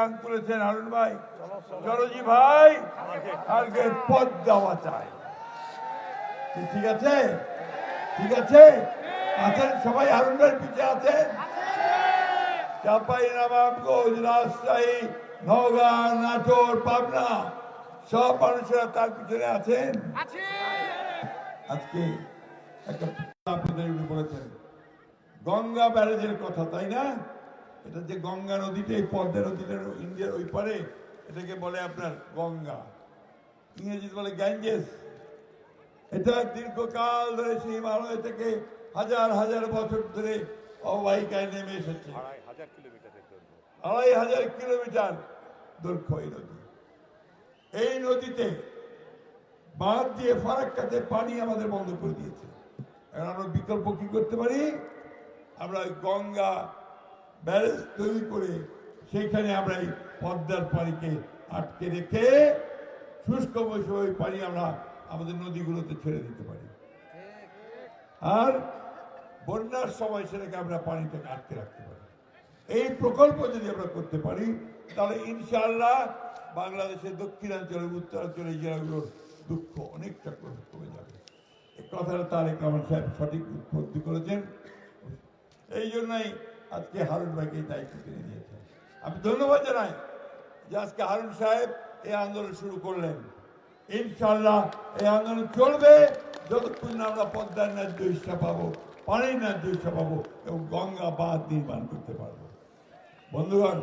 গান তুলেছেন হারুন ভাই। চরজি ভাই আজকে পদ দেওয়া চাই। ঠিক আছে? ঠিক আছে? আছেন সবাই হারুন ভাইয়ের পিছিয়ে আছেন চাপাই নবাবগঞ্জ রাজশাহী নওগাঁ নাটোর পাবনা সব মানুষেরা তার পিছনে আছেন। আজকে একটা আপনাদের বলেছেন গঙ্গা ব্যারেজের কথা তাই না? এটা যে গঙ্গা নদীতে এই পদ্মা নদীটা ইন্ডিয়ার ওই পারে এটাকে বলে আপনার গঙ্গা। ইংরেজিতে বলে গ্যাঞ্জেস। এটা দীর্ঘকাল ধরে সেই হিমালয় থেকে হাজার হাজার বছর ধরে অববাহিকায় নেমে এসেছে। আড়াই হাজার কিলোমিটার দৈর্ঘ্য এই নদী। এই নদীতে বাঁধ দিয়ে ফারাক্কাতে পানি আমাদের বন্ধ করে দিয়েছে। এখন আমরা বিকল্প কি করতে পারি? আমরা ওই গঙ্গা ব্যারেজ তৈরি করে সেইখানে আমরা এই পদ্মার পানিকে আটকে রেখে শুষ্ক মৌসুমে ওই পানি আমরা আমাদের নদীগুলোতে ছেড়ে দিতে পারি। আর বন্যার সময় সেটাকে আমরা পানিটাকে আটকে রাখতে পারি। এই প্রকল্প যদি আমরা করতে পারি, তাহলে ইনশাআল্লাহ বাংলাদেশের দক্ষিণাঞ্চলে, উত্তরাঞ্চলে জেলাগুলোর দুঃখ অনেকটা কমে যাবে। কথাটা তারেক রহমান সাহেব সঠিক উপলব্ধি করেছেন। এই জন্যই আজকে হারুন ভাইকে দায়িত্ব তিনি দিয়েছেন। আমি ধন্যবাদ জানাই যে আজকে হারুন সাহেব এই আন্দোলন শুরু করলেন। ইনশাল্লাহ এই আন্দোলন চলবে। যতক্ষণ না আমরা পদ্মার ন্যায্য হিসা পাবো, পানির ন্যায্য হিসা পাবো এবং গঙ্গা বাঁধ নির্মাণ করতে পারব। বন্ধুগণ,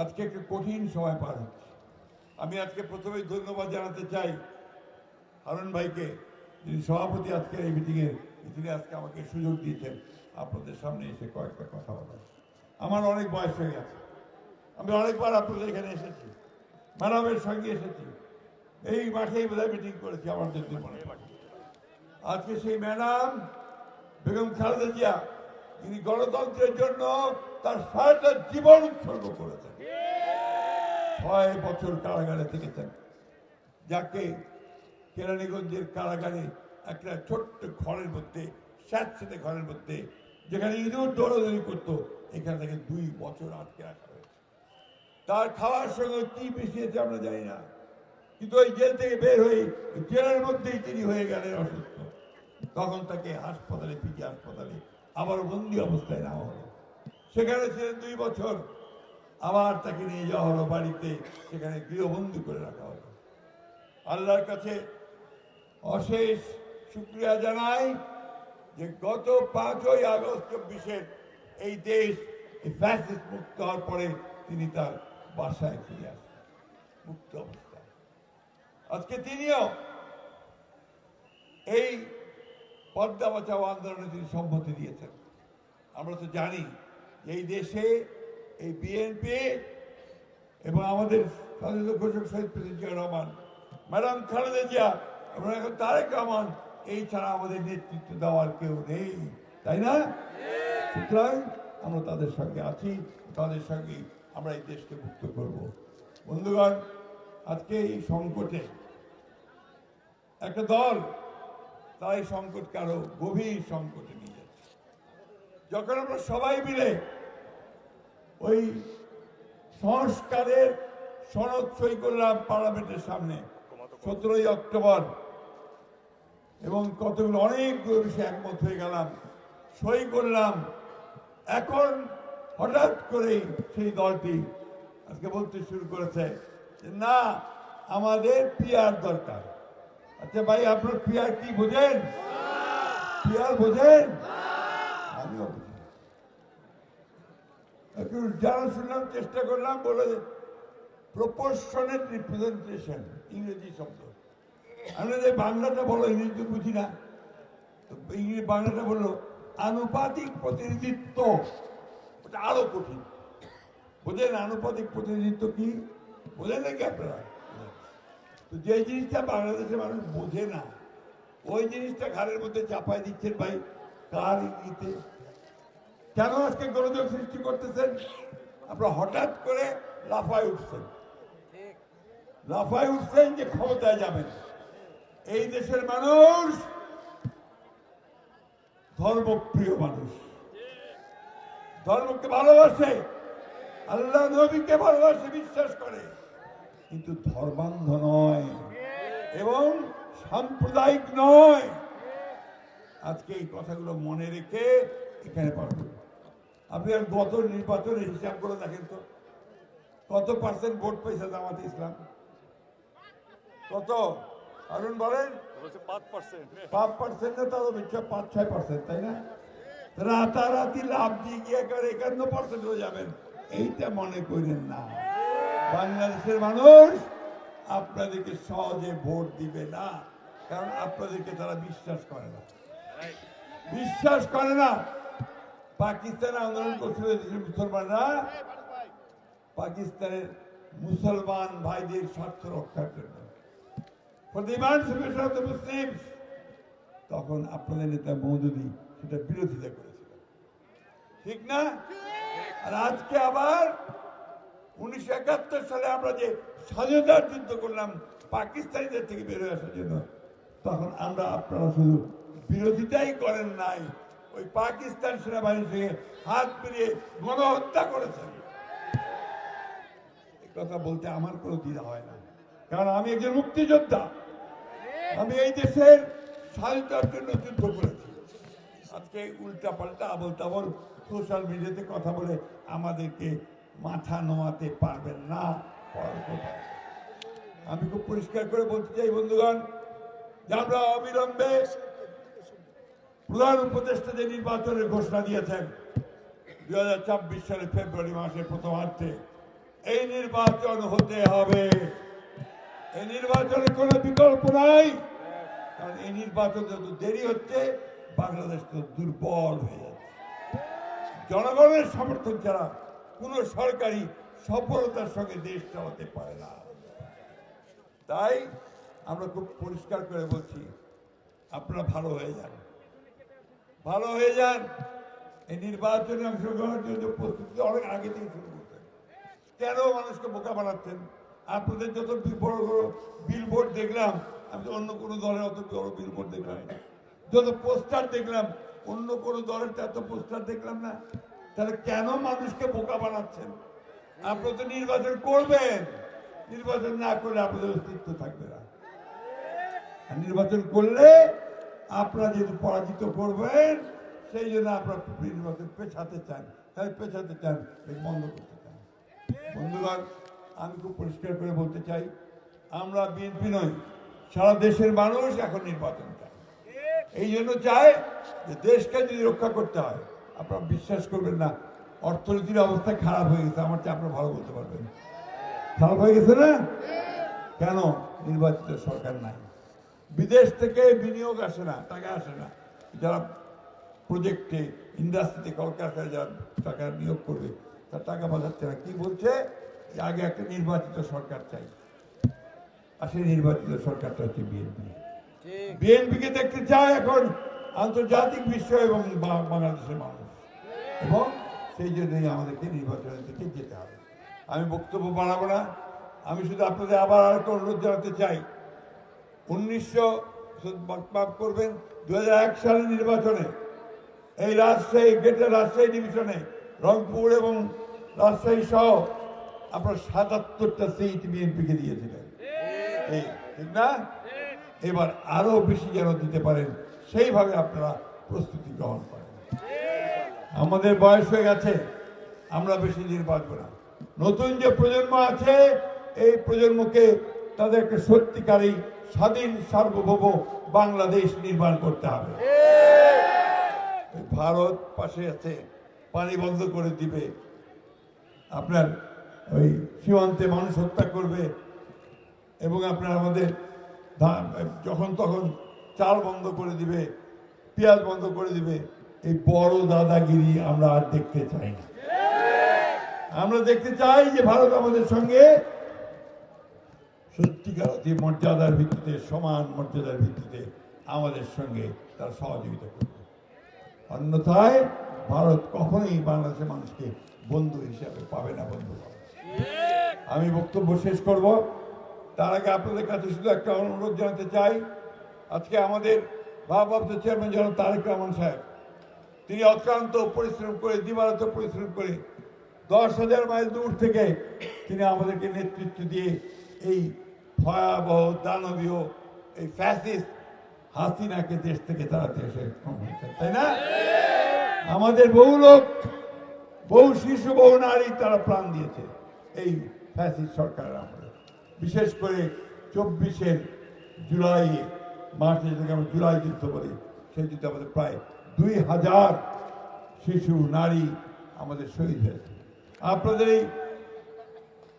আজকে একটা কঠিন সময় পার হচ্ছে। আমি আজকে প্রথমেই ধন্যবাদ জানাতে চাই হারুন ভাইকে, যিনি সভাপতি আজকের এই মিটিংয়ের তিনি আজকে আমাকে সুযোগ দিয়েছেন। আপনাদের সামনে এসে কয়েকটা কথা বলার আমার অনেক বয়স হয়ে গেছে। আমি অনেকবার আপনাদের এখানে এসেছি। ম্যাডামের সঙ্গে এসেছি। এই মাঠেই বোধহয় মিটিং করেছি আমার যদি মনে আজকে সেই ম্যাডাম বেগম খালেদা জিয়া তিনি গণতন্ত্রের জন্য তার সারাটা জীবন উৎসর্গ করেছেন। ছয় বছর কারাগারে থেকেছেন। যাকে কেরানীগঞ্জের কারাগারে একটা ছোট্ট ঘরের মধ্যে স্যাঁতস্যাঁতে ঘরের মধ্যে যেখানে ইঁদুর দৌড়াদৌড়ি করতো, এখান থেকে দুই বছর আটকে রাখা হয়েছে। তার খাওয়ার সঙ্গে কি মিশিয়েছে আমরা জানি না। কিন্তু ওই জেল থেকে বের হয়ে জেলের মধ্যেই তিনি হয়ে গেলেন অসুস্থ। তখন তাকে হাসপাতালে, পিজি হাসপাতালে আবার বন্দি অবস্থায় নেওয়া হলো। সেখানে ছিলেন দুই বছর। আবার তাকে নিয়ে যাওয়া হলো বাড়িতে, সেখানে গৃহবন্দী করে রাখা হলো। আল্লাহর কাছে অশেষ শুক্রিয়া জানাই। যে গত পাঁচই আগস্ট চব্বিশের এই দেশ এই ফ্যাসিস্ট মুক্ত হওয়ার পরে তিনি তার বাসায় ফিরে আসেন। মুক্ত অবস্থায়। আজকে তিনিও এই পদ্মা বাঁচাও আন্দোলনে তিনি সম্মতি দিয়েছেন। আমরা তো জানি এই দেশে এই বিএনপি এবং আমাদের স্বাধীনতা ঘোষক শহীদ প্রেসিডেন্ট জিয়া রহমান, ম্যাডাম খালেদা জিয়া এবং এখন তারেক রহমান এই ছাড়া আমাদের নেতৃত্ব দেওয়ার কেউ নেই, তাই না? সুতরাং আমরা তাদের সঙ্গে আছি, তাদের সঙ্গে আমরা এই দেশকে মুক্ত করব। বন্ধুগণ, আজকে এই সংকটে একটা দল তারা এই সংকটকে আরও গভীর সংকটে নিয়ে যাচ্ছে। যখন আমরা সবাই মিলে ওই সংস্কারের সনদ সই করলাম পার্লামেন্টের সামনে, সতেরোই অক্টোবর এবং কতগুলো অনেকগুলো বিষয়ে একমত হয়ে গেলাম, সই করলাম। এখন হঠাৎ করেই সেই দলটি আজকে বলতে শুরু করেছে না, আমাদের পিয়ার দরকার। আচ্ছা ভাই, আপনার পিয়ার কি, বোঝেন? পিয়ার বোঝেন? আমিও বুঝি। জানা শুনলাম, চেষ্টা করলাম বলে প্রপোর্শনের রিপ্রেজেন্টেশন ইংরেজি শব্দ। আমরা যে বাংলাটা বলো, ইংরেজি বুঝি না। ইংরেজি বাংলাটা বলল, আনুপাতিক প্রতিনিধিত্ব। ওটা আরও কঠিন। বোঝেন আনুপাতিক প্রতিনিধিত্ব কি? বোঝেন নাকি আপনারা? তো যে জিনিসটা বাংলাদেশের মানুষ বোঝে না, ওই জিনিসটা ঘাড়ের মধ্যে চাপাই দিচ্ছেন ভাই, কার ইঙ্গিতে? কেন আজকে গোলযোগ সৃষ্টি করতেছেন? আপনারা হঠাৎ করে লাফায় উঠছেন। লাফায় উঠছেন যে ক্ষমতায় যাবেন। এই দেশের মানুষ ধর্মপ্রিয় মানুষ। ধর্মকে ভালোবাসে, আল্লাহ নবীকে ভালোবাসে, বিশ্বাস করে। কিন্তু ধর্মান্ধ নয় এবং সাম্প্রদায়িক নয়। আজকে এই কথাগুলো মনে রেখে এখানে পারবেন আপনি আর গত নির্বাচনের হিসাব করে দেখেন তো। কত পার্সেন্ট ভোট পেয়েছে জামাতে ইসলাম? কত? অরুণ বলেন? পাঁচ পার্সেন্ট পাঁচ পার্সেন্ট না তারও মিথ্যা পাঁচ ছয় পার্সেন্ট তাই না? রাতারাতি লাভ দিয়ে গিয়ে করে একান্ন পার্সেন্ট হয়ে যাবেন। এইটা মনে করেন না। বাংলাদেশের মানুষ আপনাদেরকে সহজে ভোট দিবে না কারণ আপনাদেরকে তারা বিশ্বাস করে না। বিশ্বাস করে না। পাকিস্তান আন্দোলন করছিল দেশের মুসলমানরা। পাকিস্তানের মুসলমান ভাইদের স্বার্থ রক্ষার জন্য। For the emancipation of the Muslims. তখন আপনাদের নেতা মৌদুদি সেটা বিরোধিতা করেছিল। ঠিক না? আর আজকে আবার উনিশশো একাত্তর সালে আমরা যে স্বাধীনতার যুদ্ধ করলাম, পাকিস্তানিদের থেকে বেরোয় আসার জন্য, তখন আমরা আপনারা শুধু বিরোধিতাই করেন নাই, ওই পাকিস্তান সেনাবাহিনীর সঙ্গে হাত মিলিয়ে গণহত্যা করেছেন। কথা বলতে আমার কোনো দ্বিধা হয় না। কারণ আমি একজন মুক্তিযোদ্ধা। আমি এই দেশের স্বাধীনতার জন্য যুদ্ধ করেছি। আজকে উল্টা পাল্টা আবল তাবল সোশ্যাল মিডিয়াতে কথা বলে আমাদেরকে মাথা নোয়াতে পারবেন না। আমি খুব পরিষ্কার করে বলতে চাই, বন্ধুগণ, যে আমরা অবিলম্বে প্রধান উপদেষ্টা যে নির্বাচনের ঘোষণা দিয়েছেন, দুই হাজার সালের ফেব্রুয়ারি মাসের প্রথমার্ধে, এই নির্বাচন হতে হবে। এই নির্বাচনের কোনো বিকল্প নাই। কারণ এই নির্বাচন যত দেরি হচ্ছে, বাংলাদেশ তো দুর্বল হয়ে যাচ্ছে। জনগণের সমর্থন ছাড়া কোন সরকারি সফলতার সঙ্গে দেশ চালাতে পারে না। তাই আমরা খুব পরিষ্কার করে বলছি, আপনারা ভালো হয়ে যান। ভালো হয়ে যান, এই নির্বাচনে অংশগ্রহণের জন্য প্রস্তুতি অনেক আগে থেকে শুরু করতেন কেন মানুষকে বোকা বানাচ্ছেন? আপনাদের যত বড় বড় বিলবোর্ড দেখলাম, আমি অন্য কোনো দলের অত বড় বিল বিলবোর্ড দেখলাম না। যত পোস্টার দেখলাম, অন্য কোনো দলের এত পোস্টার দেখলাম না। তাহলে কেন মানুষকে বোকা বানাচ্ছেন? আপনি তো নির্বাচন করবেন। নির্বাচন না করলে আপনাদের অস্তিত্ব থাকবে না। আর নির্বাচন করলে আপনারা যেহেতু পরাজিত করবেন, সেই জন্য আপনারা নির্বাচন পেছাতে চান। তাই পেছাতে চান বন্ধ করতে চান। বন্ধুগণ আমি খুব পরিষ্কার করে বলতে চাই, আমরা বিএনপি নই, সারা দেশের মানুষ এখন নির্বাচন চায়। এই জন্য চায় যে দেশকে যদি রক্ষা করতে হয়, আপনারা বিশ্বাস করবেন না, অর্থনীতির অবস্থা খারাপ হয়ে গেছে, আমার চেয়ে আপনারা ভালো বলতে পারবেন। খারাপ হয়ে গেছে না? কেন নির্বাচিত সরকার নাই? বিদেশ থেকে বিনিয়োগ আসে না, টাকা আসে না। যারা প্রজেক্টে ইন্ডাস্ট্রিতে কলকারখানায় যারা টাকা নিয়োগ করবে, তার টাকা বাজাচ্ছে না। কি বলছে? আগে একটা নির্বাচিত সরকার চাই। আর সেই নির্বাচিত সরকারটা হচ্ছে বিএনপি। বিএনপিকে দেখতে চায় এখন আন্তর্জাতিক বিশ্ব এবং বাংলাদেশের মানুষ। এবং সেই জন্যই আমাদেরকে নির্বাচনের দিকে যেতে হবে। আমি বক্তব্য বাড়াবো না। আমি শুধু আপনাদের আবার আরেকটা অনুরোধ জানাতে চাই। উনিশশো মাফ করবেন দু হাজার এক সালের নির্বাচনে এই রাজশাহী গ্রেটার রাজশাহী ডিভিশনে রংপুর এবং রাজশাহী সহ আপনার সাতাত্তরটা সিট বিএনপিকে দিয়েছিলেন। এই ঠিক না? এবার আরও বেশি যেন দিতে পারেন সেইভাবে আপনারা প্রস্তুতি গ্রহণ করেন। আমাদের বয়স হয়ে গেছে আমরা বেশি দিন বাঁচবো না। নতুন যে প্রজন্ম আছে এই প্রজন্মকে তাদেরকে সত্যিকারী স্বাধীন সার্বভৌম বাংলাদেশ নির্মাণ করতে হবে। ভারত পাশে আছে পানি বন্ধ করে দিবে। আপনার ওই সীমান্তে মানুষ হত্যা করবে এবং আপনার আমাদের যখন তখন চাল বন্ধ করে দিবে, পেঁয়াজ বন্ধ করে দিবে, এই বড় দাদাগিরি আমরা আর দেখতে চাই না। আমরা দেখতে চাই যে ভারত আমাদের সঙ্গে সত্যিকার অতি মর্যাদার ভিত্তিতে, সমান মর্যাদার ভিত্তিতে আমাদের সঙ্গে তার সহযোগিতা করবে। অন্যথায় ভারত কখনোই বাংলাদেশের মানুষকে বন্ধু হিসাবে পাবে না বন্ধু। আমি বক্তব্য শেষ করব। তার আগে আপনাদের কাছে শুধু একটা অনুরোধ জানাতে চাই। আজকে আমাদের ভারপ্রাপ্ত চেয়ারম্যান জনাব তারেক রহমান সাহেব, তিনি অক্লান্ত পরিশ্রম করে, দিবারাত পরিশ্রম করে দশ হাজার মাইল দূর থেকে তিনি আমাদেরকে নেতৃত্ব দিয়ে এই ভয়াবহ, দানবীয়, এই ফ্যাসিস্ট হাসিনাকে দেশ থেকে সক্ষম হয়েছেন তাই না? আমাদের বহু লোক, বহু শিশু, বহু নারী তারা প্রাণ দিয়েছে এই ফ্যাসিস্ট সরকারের আমলে। বিশেষ করে চব্বিশের জুলাই মার্চে যেটাকে আমরা জুলাই যুদ্ধ বলি সেই যুদ্ধে আমাদের প্রায় দুই হাজার শিশু নারী আমাদের শহীদ হয়েছে। আপনাদের এই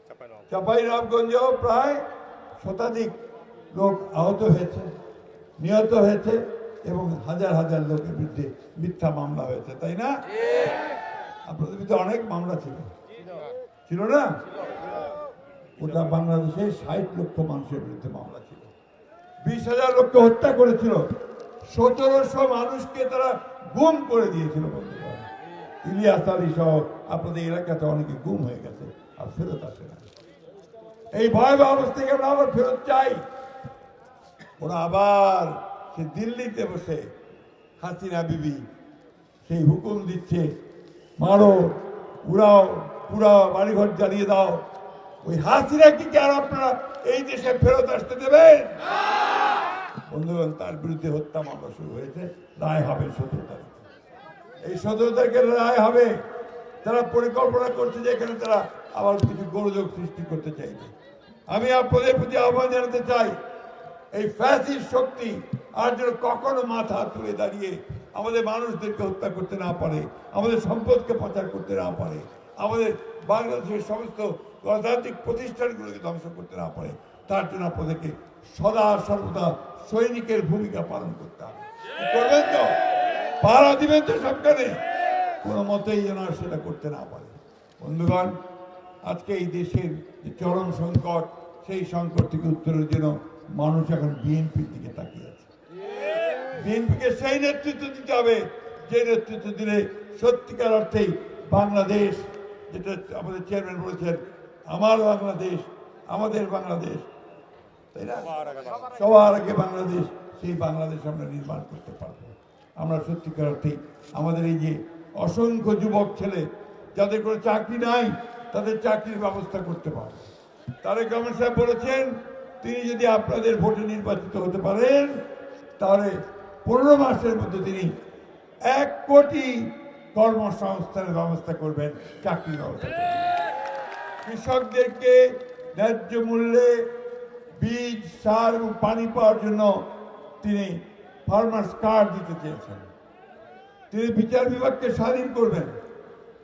চাপানো চাঁপাইনবাবগঞ্জেও প্রায় শতাধিক লোক আহত হয়েছে নিহত হয়েছে এবং হাজার হাজার লোকের বিরুদ্ধে মিথ্যা মামলা হয়েছে তাই না? আপনাদের বিরুদ্ধে অনেক মামলা ছিল। ছিল না? ওটা বাংলাদেশে ষাট লক্ষ মানুষের বিরুদ্ধে মামলা ছিল। বিশ হাজার লোককে হত্যা করেছিল। সতেরোশো মানুষকে তারা গুম করে দিয়েছিল বন্ধুরা। ইলিয়াস আলী সহ আপনাদের এলাকাতে অনেকে গুম হয়ে গেছে আর ফেরত আসে না। এই ভয়াবহ অবস্থাকে আমরা আবার ফেরত চাই। ওরা আবার সে দিল্লিতে বসে হাসিনা বিবি সেই হুকুম দিচ্ছে, মারো, উড়াও, পুরাও, বাড়িঘর জ্বালিয়ে দাও। ওই হাসিনা কি আর আপনারা এই দেশে ফেরত আসতে দেবেন? বন্ধুগণ, তার বিরুদ্ধে হত্যা মামলা শুরু হয়েছে। রায় হবে সতেরো এই সতেরো তারিখের রায় হবে। তারা পরিকল্পনা করছে যে এখানে তারা আবার কিছু গোলযোগ সৃষ্টি করতে চাইবে। আমি আপনাদের প্রতি আহ্বান জানাতে চাই, এই ফ্যাসির শক্তি আর যেন কখনো মাথা তুলে দাঁড়িয়ে আমাদের মানুষদেরকে হত্যা করতে না পারে, আমাদের সম্পদকে পাচার করতে না পারে। আমাদের বাংলাদেশের সমস্ত গণতান্ত্রিক প্রতিষ্ঠানগুলোকে ধ্বংস করতে না পারে, তার জন্য আপনাদেরকে সদা সর্বদা সৈনিকের ভূমিকা পালন করতে হবে। করবেন তো? দিবেন তো সরকারে কোনো মতেই যেন সেটা করতে না পারে। বন্ধুগণ, আজকে এই দেশের যে চরম সংকট, সেই সংকট থেকে উত্তরের জন্য মানুষ এখন বিএনপির দিকে তাকিয়ে আছে। বিএনপিকে সেই নেতৃত্ব দিতে হবে, যে নেতৃত্ব দিলে সত্যিকার অর্থেই বাংলাদেশ যেটা আমাদের চেয়ারম্যান বলেছেন, আমার বাংলাদেশ, আমাদের বাংলাদেশ। তাই না? সবার আগে বাংলাদেশ, সেই বাংলাদেশ আমরা নির্মাণ করতে পারব। আমরা সত্যিকার অর্থেই আমাদের এই যে অসংখ্য যুবক ছেলে, যাদের কোনো চাকরি নাই, তাদের চাকরির ব্যবস্থা করতে পারব। তারেক রহমান সাহেব বলেছেন, তিনি যদি আপনাদের ভোটে নির্বাচিত হতে পারেন, তাহলে পনেরো মাসের মধ্যে তিনি এক কোটি কর্মসংস্থানের ব্যবস্থা করবেন, চাকরির ব্যবস্থা কৃষকদেরকে ন্যায্য মূল্যে বীজ, সার এবং পানি পাওয়ার জন্য তিনি ফার্মার্স কার্ড দিতে চেয়েছেন। তিনি বিচার বিভাগকে স্বাধীন করবেন।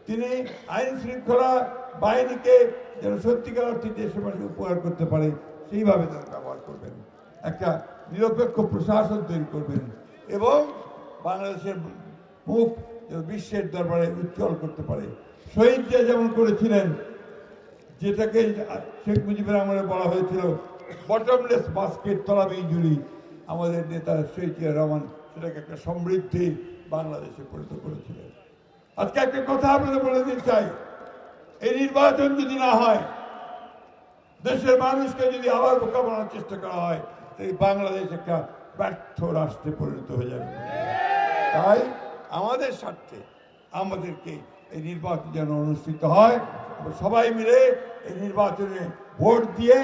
তিনি আইন শৃঙ্খলা বাহিনীকে যেন সত্যিকার অর্থে মানুষ উপকার করতে পারে, সেইভাবে তারা ব্যবহার করবেন। একটা নিরপেক্ষ প্রশাসন তৈরি করবেন। এবং বাংলাদেশের মুখ বিশ্বের দরবারে উজ্জ্বল করতে পারে। শহীদরা যেমন করেছিলেন, যেটাকে শেখ মুজিবের আমলে বলা হয়েছিল বটমলেস বাস্কেট তলাবি জুড়ি আমাদের নেতা শহীদ রহমান সেটাকে একটা সমৃদ্ধি বাংলাদেশে পরিণত করেছিলেন। আজকে একটা কথা আপনাদের বলে দিতে চাই। এই নির্বাচন যদি না হয়, দেশের মানুষকে যদি আবার বোকা বানানোর চেষ্টা করা হয় এই বাংলাদেশ একটা ব্যর্থ রাষ্ট্রে পরিণত হয়ে যাবে। তাই আমাদের স্বার্থে আমাদেরকে এই নির্বাচন যেন অনুষ্ঠিত হয়। সবাই মিলে এই নির্বাচনে ভোট দিয়ে